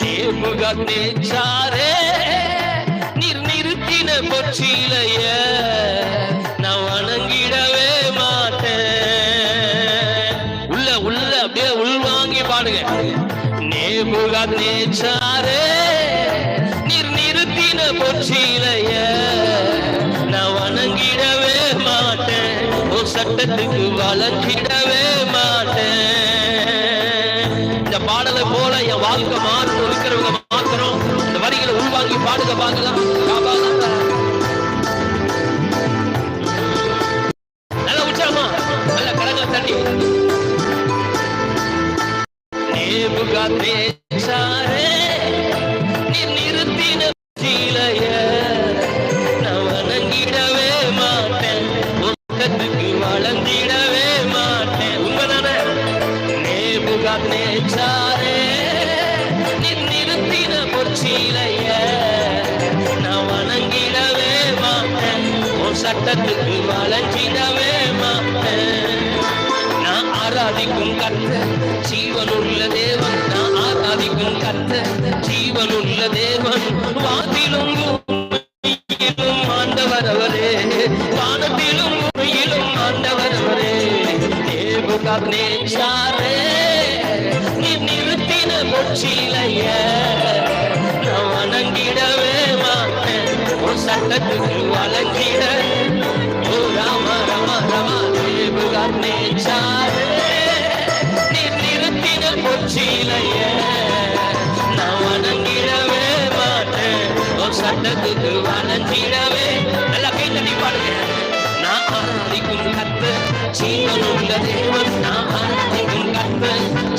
நேபுகாத்நேச்சாரே நீர் நிறுத்தின பொற்றிலைய நான் வணங்கிடவே மாட்டேன். உள்ள உள்ள அப்படியே உள்வாங்கி பாடுங்க. நேபுகாத்நேச்சாரே நீர் நிறுத்தின பொற்றிலைய நான் வணங்கிடவே மாட்டேன். ஓ சட்டத்துக்கு வளர்ச்சிடவே மாட்டேன். இந்த பாடலை போல என் வாழ்க்கை பார்க்கலாம் நல்ல உற்சாகமா நல்ல கடலை தண்ணி நேபுகாத்நேச்சாரே, நீர் நிறுத்தின சீலைய நான் வணங்கிடவே மாட்டேன் வளர்ந்திடவே மாட்டேன் உண்மைதானே நிறுத்தின பொற்சீலைய கூட்டத்துக்கு சட்டத்துக்கு நான் ஆராதிக்கும் கத்த ஜீவனுள்ள தேவன். நான் ஆராதிக்கும் கத்த ஜீவனுள்ள தேவன். வாதிலும் பூமியிலும் ஆண்டவர் அவரே. வானத்திலும் பூமியிலும் ஆண்டவர் அவரே. தேவகாத்னேச்சாரே நீ நிறுத்தின பொச்சிலைய நான் வணங்கிடவே மாட்டேன். உன் சட்டத்துக்கு வழங்கிட ஜீவனுள்ள தேவன் நான் ஆராதிக்கும் கத்த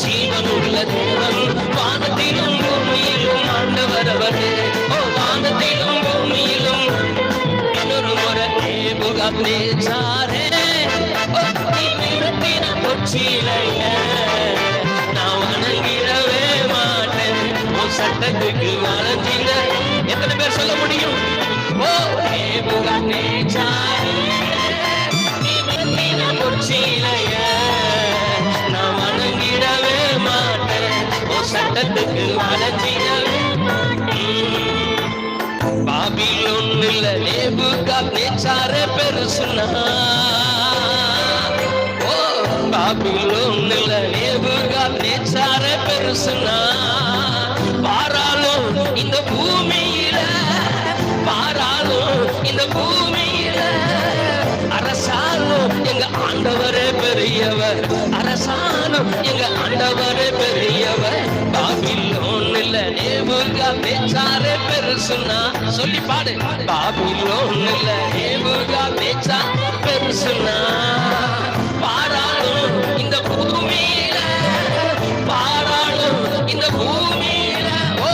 ஜீவனுள்ள தேவன் வானத்திலும் பூமியிலும் ஆண்டவர் அவரே ஓ வானத்திலும் பூமியிலும் இன்னொரு முறை நான் வணங்கிடவே மாட்டேன் உன் சட்டத்துக்கு எத்தனை பேர் சொல்ல முடியும் ஓ புகழே நீ சட்டத்துக்கு வளர்ச்சிடவே பாபிலோன்ல நேபுகாத்நேச்சாரே பெருசுனா. ஓ பாபிலோன்ல நேபுகாத்நேச்சாரே பெருசுனா. பாராளும் இந்த பூமியில பாராளும் இந்த பூமியில. அரசாலும் எங்க ஆண்டவரே பெரியவர். அரசாலும் எங்க ஆண்டவரே பெரியவர். நேபுகா பேச்சாரே பெருசுன்னா சொல்லி பாடு. பாபிலோன் இல்ல நேபுகா பேச்சா பெருசுன்னா பாராளும் இந்த பூமியில. பாராளும் இந்த பூமியில. ஓ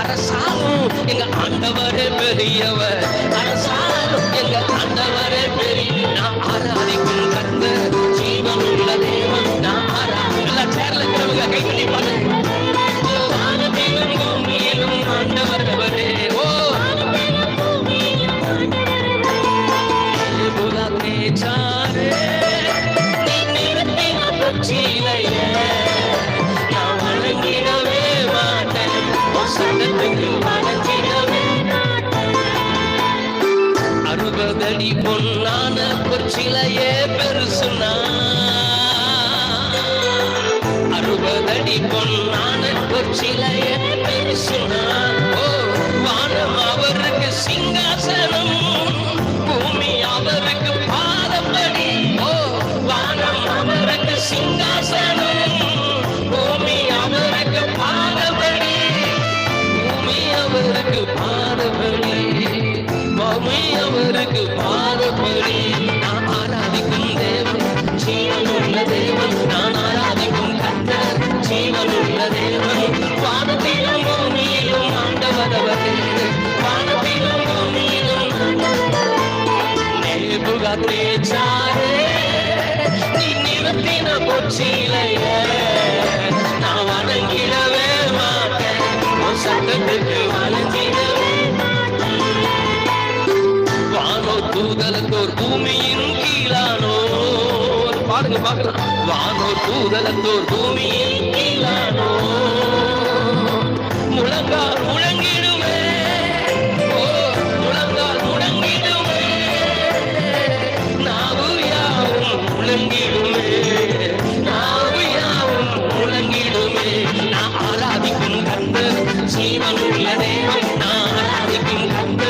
அரசாலும் எங்க ஆண்டவரே பெரியவர். அரசாலும் எங்க ஆண்டவரே பெரிய நான் ஆராதிக்கும் அறுபதடி பொன்னான பொற்சிலையே பெருசுனா அறுபதடி பொன்னான பொற்சிலையே பெருசுனா ஓ வானம் அவருக்கு சிங்காசனம். நேபுகாத்ரே சாரே நீ நிறுத்தின பொச்சிலைய நான் வணங்கிடவே மாட்டேன். சட்டத்துக்கு வளைஞ்சிடவே வானோ தூதலத்தோர் பூமியின் கீழானோர். பாடுங்க பார்க்கலாம் வானோ தூதலத்தோர் பூமியின் முழங்கிடுமே நாவையாவும் முழங்கிடுமே நாம் ஆராதிக்கும் கந்த ஜீவனுள்ள தேவன். நாம் ஆராதிக்கும் கந்த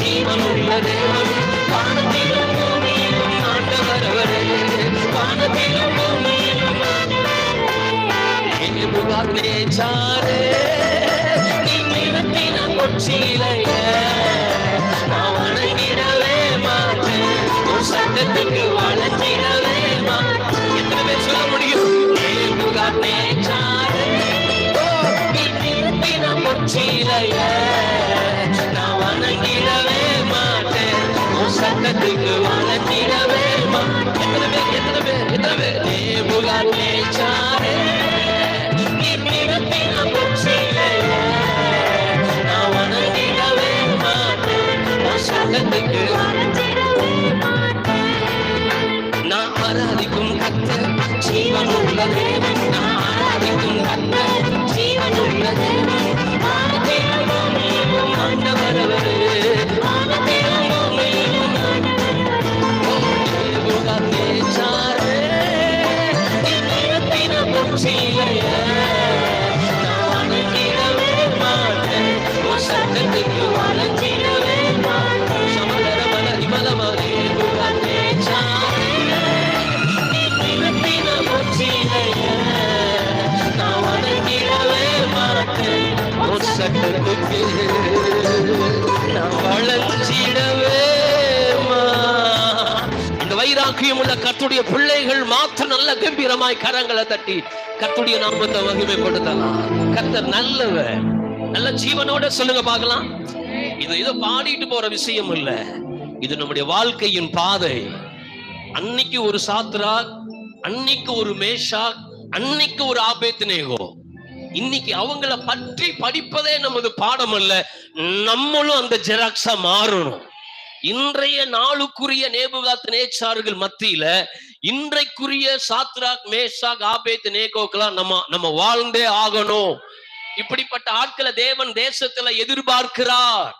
ஜீவனுள்ள தேவன். வானத்திலும் பூமியிலும் ஆண்டவரவரே வானத்திலும் நான் வணங்கிடவே மாட்டேன் உன் சட்டத்துக்கு வளர்ச்சிடவே எத்தனை பேர் எத்தனை பேர் எத்தனை பேர் நேபுகா நேச்சாரே நீ நிறுத்தின கொச்சியிலைய நான் வணங்கிடவே மாட்டேன் உன் சட்டத்துக்கு நான் ஆராதிக்கும் ஜீவனுள்ள தேவன் நான் ஆராதிக்கும் கத்தர் ஜீவனுள்ள தேவன் நான் வளர்ச்சிடவே இந்த வைராக்கியம் உள்ள கத்துடைய பிள்ளைகள் மாத்திரம் நல்ல கம்பீரமாய் கரங்களை தட்டி கத்துடைய நாமத்தை மகிமைப்படுத்தலாம். கர்த்தர் நல்லவர். நல்ல ஜீவனோட சொல்லுங்க பார்க்கலாம். இது ஏதோ பாடிட்டு போற விஷயம் இல்ல. இது நம்முடைய வாழ்க்கையின் பாதை. அன்னைக்கு ஒரு சாத்ரா அன்னைக்கு ஒரு மேஷா அன்னைக்கு ஒரு ஆபேத்னேகோ இன்னைக்கு அவங்கள பற்றி படிப்பதே நமது பாடம் அல்ல. நம்மளும் அந்த ஜெராக்ஸா மாறணும். இன்றைய நாளுக்குரிய நேபுகாத் நேச்சார்கள் மத்தியில இன்றைக்குரிய சாத்ராக் மேஷாக் ஆபேத் நேகோக்கெல்லாம் நம்ம நம்ம வாழ்ந்தே ஆகணும். இப்படிப்பட்ட ஆட்களை தேவன் தேசத்துல எதிர்பார்க்கிறார்.